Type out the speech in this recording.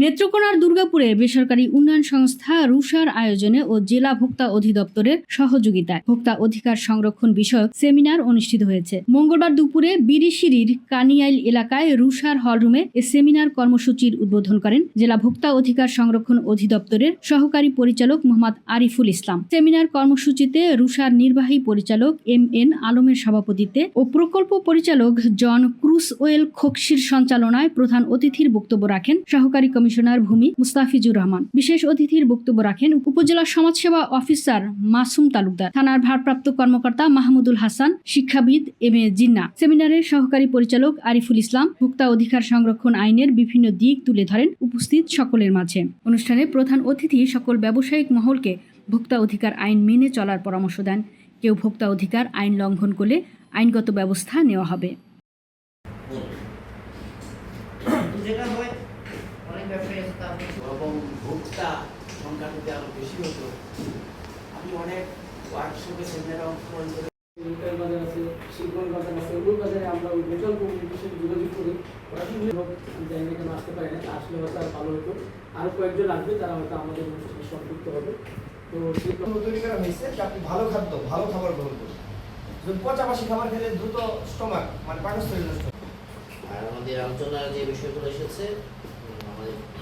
নেত্রকোনার দুর্গাপুরে বেসরকারি উন্নয়ন সংস্থা রুষার আয়োজনে ও জেলা ভোক্তা অধিদপ্তরের সহযোগিতায় ভোক্তা অধিকার সংরক্ষণ বিষয়ক সেমিনার অনুষ্ঠিত হয়েছে। মঙ্গলবার দুপুরে বিরিশিরির কানিয়াইল এলাকায় রুষার হলরুমে এ সেমিনার কর্মসূচির উদ্বোধন করেন জেলা ভোক্তা অধিকার সংরক্ষণ অধিদপ্তরের সহকারী পরিচালক মোহাম্মদ আরিফুল ইসলাম। সেমিনার কর্মসূচিতে রুষার নির্বাহী পরিচালক এম এন আলমের সভাপতিত্বে ও প্রকল্প পরিচালক জন ক্রুসওয়েল খোকসির সঞ্চালনায় প্রধান অতিথির বক্তব্য রাখেন সহকারী কমিশনার ভূমি মুস্তাফিজুর রহমান। বিশেষ অতিথির বক্তব্য রাখেন উপজেলা সমাজসেবা অফিসার মাসুম তালুকদার, থানার ভারপ্রাপ্ত কর্মকর্তা মাহমুদুল হাসান, শিক্ষাবিদ এম এ জিন্না। সেমিনারের সহকারী পরিচালক আরিফুল ইসলাম, ভোক্তা অধিকার সংরক্ষণ আইনের বিভিন্ন দিক তুলে ধরেন উপস্থিত সকলের মাঝে। অনুষ্ঠানে প্রধান অতিথি সকল ব্যবসায়িক মহলকে ভোক্তা অধিকার আইন মেনে চলার পরামর্শ দেন। কেউ ভোক্তা অধিকার আইন লঙ্ঘন করলে আইনগত ব্যবস্থা নেওয়া হবে। এবং ভোক্তা সংখ্যা যদি আরও বেশি হতো আমি অনেক ওয়ার্কশপে সেমিনারে অংশগ্রহণ করে বাজার আছে শিল্পল বাজার আছে ওই বাজারে আমরা ওই ভেটাল কমিউনিটির সাথে যোগাযোগ করি। ওরা কিন্তু লোক জানি না আসতে পারে না আসলে হয়তো আর ভালো হতো। আরও কয়েকজন আসবে তারা হয়তো আমাদের অনুষ্ঠানে সম্পৃক্ত হবে। তো সেই খাদ্য তৈরি করা হয়েছে যে আপনি ভালো খাদ্য ভালো খাবার গ্রহণ করুন। যদি পচামাসি খাবার খেলে দ্রুত স্টমাক মানে পাকস্থলী নষ্ট আর আমাদের আলোচনার যে বিষয়গুলো এসেছে with